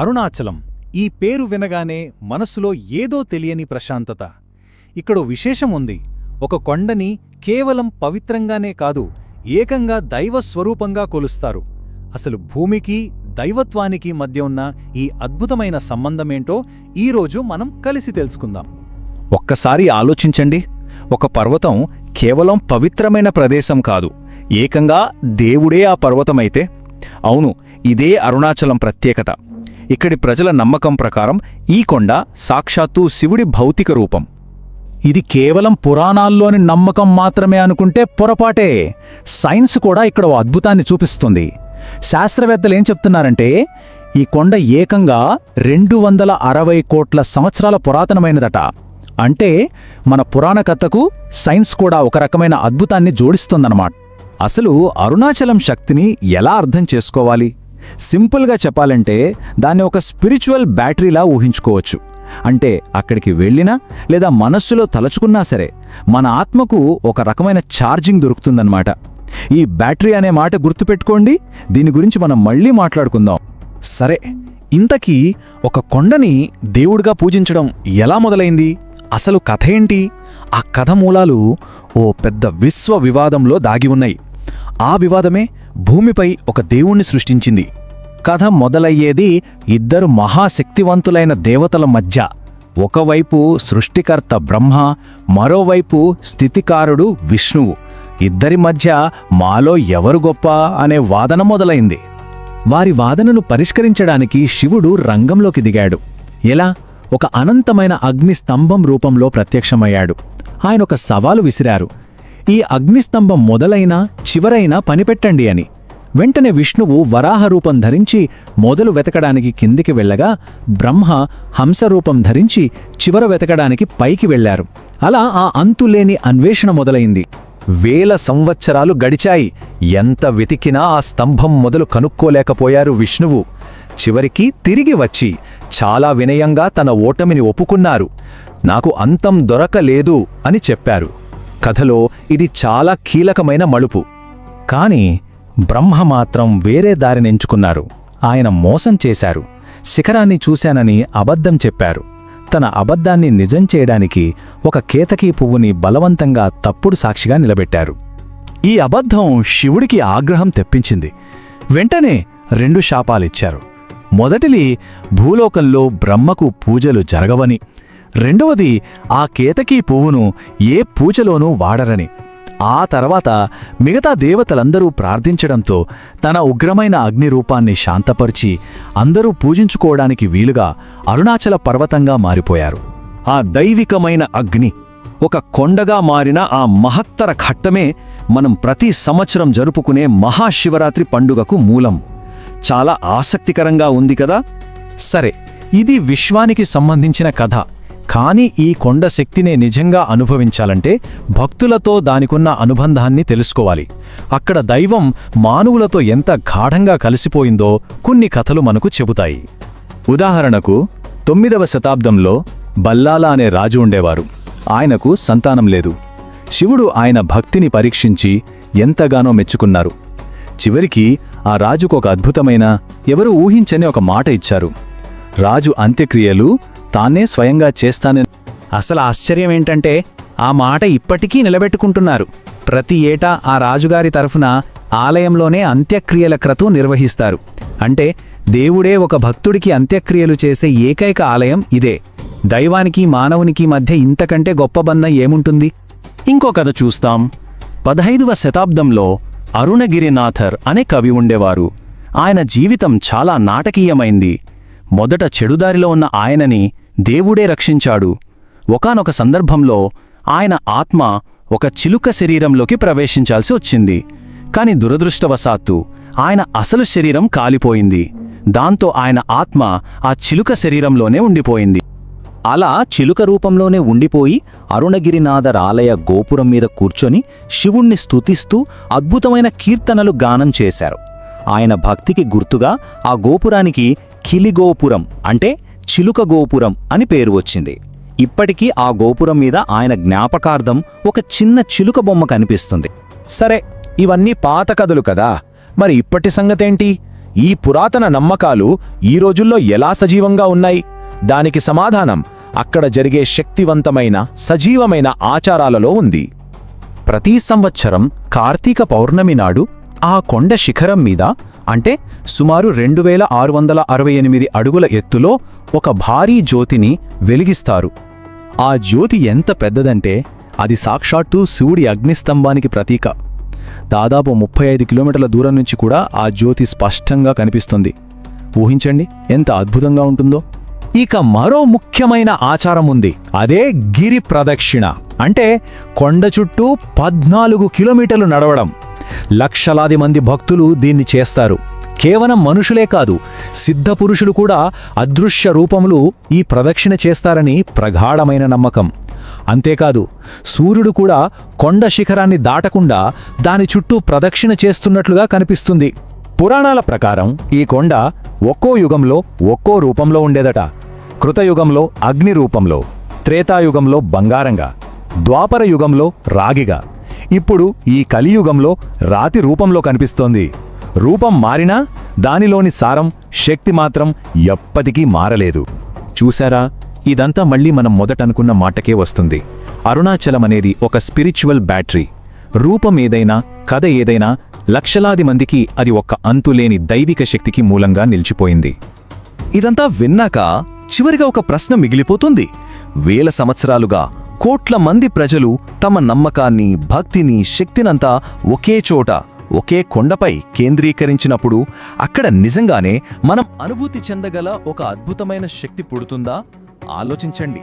అరుణాచలం. ఈ పేరు వినగానే మనసులో ఏదో తెలియని ప్రశాంతత. ఇక్కడో విశేషం ఉంది. ఒక కొండని కేవలం పవిత్రంగానే కాదు ఏకంగా దైవ స్వరూపంగా కొలుస్తారు. అసలు భూమికి దైవత్వానికి మధ్య ఉన్న ఈ అద్భుతమైన సంబంధమేంటో ఈరోజు మనం కలిసి తెలుసుకుందాం. ఒక్కసారి ఆలోచించండి. ఒక పర్వతం కేవలం పవిత్రమైన ప్రదేశం కాదు ఏకంగా దేవుడే ఆ పర్వతమైతే. అవును ఇదే అరుణాచలం ప్రత్యేకత. ఇక్కడి ప్రజల నమ్మకం ప్రకారం ఈ కొండ సాక్షాత్తు శివుడి భౌతిక రూపం. ఇది కేవలం పురాణాల్లోని నమ్మకం మాత్రమే అనుకుంటే పొరపాటే. సైన్స్ కూడా ఇక్కడ ఓ అద్భుతాన్ని చూపిస్తుంది. శాస్త్రవేత్తలు ఏం చెప్తున్నారంటే ఈ కొండ ఏకంగా రెండు వందల అరవై కోట్ల సంవత్సరాల పురాతనమైనదట. అంటే మన పురాణ కథకు సైన్స్ కూడా ఒక రకమైన అద్భుతాన్ని జోడిస్తుందన్నమాట. అసలు అరుణాచలం శక్తిని ఎలా అర్థం చేసుకోవాలి? సింపుల్గా చెప్పాలంటే దాన్ని ఒక స్పిరిచువల్ బ్యాటరీలా ఊహించుకోవచ్చు. అంటే అక్కడికి వెళ్ళినా లేదా మనస్సులో తలచుకున్నా సరే మన ఆత్మకు ఒక రకమైన ఛార్జింగ్ దొరుకుతుందన్నమాట. ఈ బ్యాటరీ అనే మాట గుర్తుపెట్టుకోండి దీని గురించి మనం మళ్ళీ మాట్లాడుకుందాం. సరే ఇంతకీ ఒక కొండని దేవుడిగా పూజించడం ఎలా మొదలైంది? అసలు కథ ఏంటి? ఆ కథ మూలాలు ఓ పెద్ద విశ్వ వివాదంలో దాగి ఉన్నాయి. ఆ వివాదమే భూమిపై ఒక దేవుణ్ణి సృష్టించింది. కథ మొదలయ్యేది ఇద్దరు మహాశక్తివంతులైన దేవతల మధ్య. ఒకవైపు సృష్టికర్త బ్రహ్మ మరోవైపు స్థితికారుడు విష్ణువు. ఇద్దరి మధ్య మాలో ఎవరు గొప్ప అనే వాదన మొదలైంది. వారి వాదనను పరిష్కరించడానికి శివుడు రంగంలోకి దిగాడు. ఎలా? ఒక అనంతమైన అగ్నిస్తంభం రూపంలో ప్రత్యక్షమయ్యాడు. ఆయన ఒక సవాలు విసిరారు. ఈ అగ్నిస్తంభం మొదలైనా చివరైనా పనిపెట్టండి అని. వెంటనే విష్ణువు వరాహ రూపం ధరించి మొదలు వెతకడానికి కిందికి వెళ్ళగా బ్రహ్మ హంసరూపం ధరించి చివర వెతకడానికి పైకి వెళ్ళారు అలా ఆ అంతులేని అన్వేషణ మొదలైంది. వేల సంవత్సరాలు గడిచాయి. ఎంత వెతికినా ఆ స్తంభం మొదలు కనుక్కోలేకపోయారు విష్ణువు. చివరికి తిరిగి వచ్చి చాలా వినయంగా తన ఓటమిని ఒప్పుకున్నారు. నాకు అంతం దొరకలేదు అని చెప్పారు. కథలో ఇది చాలా కీలకమైన మలుపు. కానీ బ్రహ్మ మాత్రం వేరే దారినెంచుకున్నారు ఆయన మోసం చేశారు. శిఖరాన్ని చూశానని అబద్ధం చెప్పారు. తన అబద్ధాన్ని నిజం చేయడానికి ఒక కేతకీ పువ్వుని బలవంతంగా తప్పుడు సాక్షిగా నిలబెట్టారు. ఈ అబద్ధం శివుడికి ఆగ్రహం తెప్పించింది. వెంటనే రెండు శాపాలిచ్చారు. మొదటిది భూలోకంలో బ్రహ్మకు పూజలు జరగవని రెండవది ఆ కేతకీ పువ్వును ఏ పూజలోనూ వాడరని. ఆ తర్వాత మిగతా దేవతలందరూ ప్రార్థించడంతో తన ఉగ్రమైన అగ్ని రూపాన్ని శాంతపరిచి అందరూ పూజించుకోవడానికి వీలుగా అరుణాచల పర్వతంగా మారిపోయారు. ఆ దైవికమైన అగ్ని ఒక కొండగా మారిన ఆ మహత్తర ఘట్టమే మనం ప్రతి సంవత్సరం జరుపుకునే మహాశివరాత్రి పండుగకు మూలం. చాలా ఆసక్తికరంగా ఉంది కదా? సరే ఇది విశ్వానికి సంబంధించిన కథ. కానీ ఈ కొండ శక్తినే నిజంగా అనుభవించాలంటే భక్తులతో దానికున్న అనుబంధాన్ని తెలుసుకోవాలి. అక్కడ దైవం మానవులతో ఎంత గాఢంగా కలిసిపోయిందో కొన్ని కథలు మనకు చెబుతాయి. ఉదాహరణకు తొమ్మిదవ శతాబ్దంలో బల్లాల అనే రాజు ఉండేవారు. ఆయనకు సంతానం లేదు. శివుడు ఆయన భక్తిని పరీక్షించి ఎంతగానో మెచ్చుకున్నారు. చివరికి ఆ రాజుకు ఒక అద్భుతమైన ఎవరు ఊహించని ఒక మాట ఇచ్చారు. రాజు అంత్యక్రియలు తానే స్వయంగా చేస్తానని. అసలు ఆశ్చర్యం ఏంటంటే ఆ మాట ఇప్పటికీ నిలబెట్టుకుంటున్నారు. ప్రతి ఏటా ఆ రాజుగారి తరఫున ఆలయంలోనే అంత్యక్రియల క్రతు నిర్వహిస్తారు. అంటే దేవుడే ఒక భక్తుడికి అంత్యక్రియలు చేసే ఏకైక ఆలయం ఇదే. దైవానికి మానవునికి మధ్య ఇంతకంటే గొప్ప బంధం ఏముంటుంది? ఇంకో కథ చూస్తాం. పదహైదవ శతాబ్దంలో అరుణగిరినాథర్ అనే కవి ఉండేవారు. ఆయన జీవితం చాలా నాటకీయమైంది. మొదట చెడుదారిలో ఉన్న ఆయనని దేవుడే రక్షించాడు. ఒకానొక సందర్భంలో ఆయన ఆత్మ ఒక చిలుక శరీరంలోకి ప్రవేశించాల్సి వచ్చింది. కాని దురదృష్టవశాత్తు ఆయన అసలు శరీరం కాలిపోయింది. దాంతో ఆయన ఆత్మ ఆ చిలుక శరీరంలోనే ఉండిపోయింది. అలా చిలుక రూపంలోనే ఉండిపోయి అరుణగిరినాథర్ ఆలయ గోపురం మీద కూర్చొని శివుణ్ణి స్తుతిస్తూ అద్భుతమైన కీర్తనలు గానం చేశారు. ఆయన భక్తికి గుర్తుగా ఆ గోపురానికి కిలిగోపురం అంటే చిలుక గోపురం అని పేరు వచ్చింది. ఇప్పటికీ ఆ గోపురం మీద ఆయన జ్ఞాపకార్థం ఒక చిన్న చిలుక బొమ్మ కనిపిస్తుంది. సరే ఇవన్నీ పాత కథలు కదా. మరి ఇప్పటి సంగతేంటి? ఈ పురాతన నమ్మకాలు ఈ రోజుల్లో ఎలా సజీవంగా ఉన్నాయి? దానికి సమాధానం అక్కడ జరిగే శక్తివంతమైన సజీవమైన ఆచారాలలో ఉంది. ప్రతి సంవత్సరం కార్తీక పౌర్ణమి నాడు ఆ కొండ శిఖరం మీద అంటే సుమారు రెండు వేల ఆరు వందల అరవై ఎనిమిది అడుగుల ఎత్తులో ఒక భారీ జ్యోతిని వెలిగిస్తారు. ఆ జ్యోతి ఎంత పెద్దదంటే అది సాక్షాత్తు శివుడి అగ్నిస్తంభానికి ప్రతీక. దాదాపు ముప్పై ఐదు కిలోమీటర్ల దూరం నుంచి కూడా ఆ జ్యోతి స్పష్టంగా కనిపిస్తుంది. ఊహించండి ఎంత అద్భుతంగా ఉంటుందో. ఇక మరో ముఖ్యమైన ఆచారం ఉంది. అదే గిరి ప్రదక్షిణ. అంటే కొండ చుట్టూ పద్నాలుగు కిలోమీటర్లు నడవడం. లక్షలాది మంది భక్తులు దీన్ని చేస్తారు. కేవలం మనుషులే కాదు సిద్ధపురుషులు కూడా అదృశ్య రూపములు ఈ ప్రదక్షిణ చేస్తారని ప్రగాఢమైన నమ్మకం. అంతేకాదు సూర్యుడు కూడా కొండ శిఖరాన్ని దాటకుండా దాని చుట్టూ ప్రదక్షిణ చేస్తున్నట్లుగా కనిపిస్తుంది. పురాణాల ప్రకారం ఈ కొండ ఒక్కో యుగంలో ఒక్కో రూపంలో ఉండేదట. కృతయుగంలో అగ్ని రూపంలో త్రేతాయుగంలో బంగారంగా ద్వాపర యుగంలో రాగిగా. ఇప్పుడు ఈ కలియుగంలో రాతి రూపంలో కనిపిస్తోంది. రూపం మారినా దానిలోని సారం శక్తి మాత్రం ఎప్పటికీ మారలేదు. చూశారా? ఇదంతా మళ్ళీ మనం మొదటనుకున్న మాటకే వస్తుంది. అరుణాచలం అనేది ఒక స్పిరిచువల్ బ్యాటరీ. రూపం ఏదైనా కథ ఏదైనా లక్షలాది మందికి అది ఒక్క అంతులేని దైవిక శక్తికి మూలంగా నిలిచిపోయింది. ఇదంతా విన్నాక చివరిగా ఒక ప్రశ్న మిగిలిపోతుంది. వేల సంవత్సరాలుగా కోట్ల మంది ప్రజలు తమ నమ్మకాన్ని భక్తిని శక్తినంతా ఒకే చోట ఒకే కొండపై కేంద్రీకరించినప్పుడు అక్కడ నిజంగానే మనం అనుభూతి చెందగల ఒక అద్భుతమైన శక్తి పుడుతుందా? ఆలోచించండి.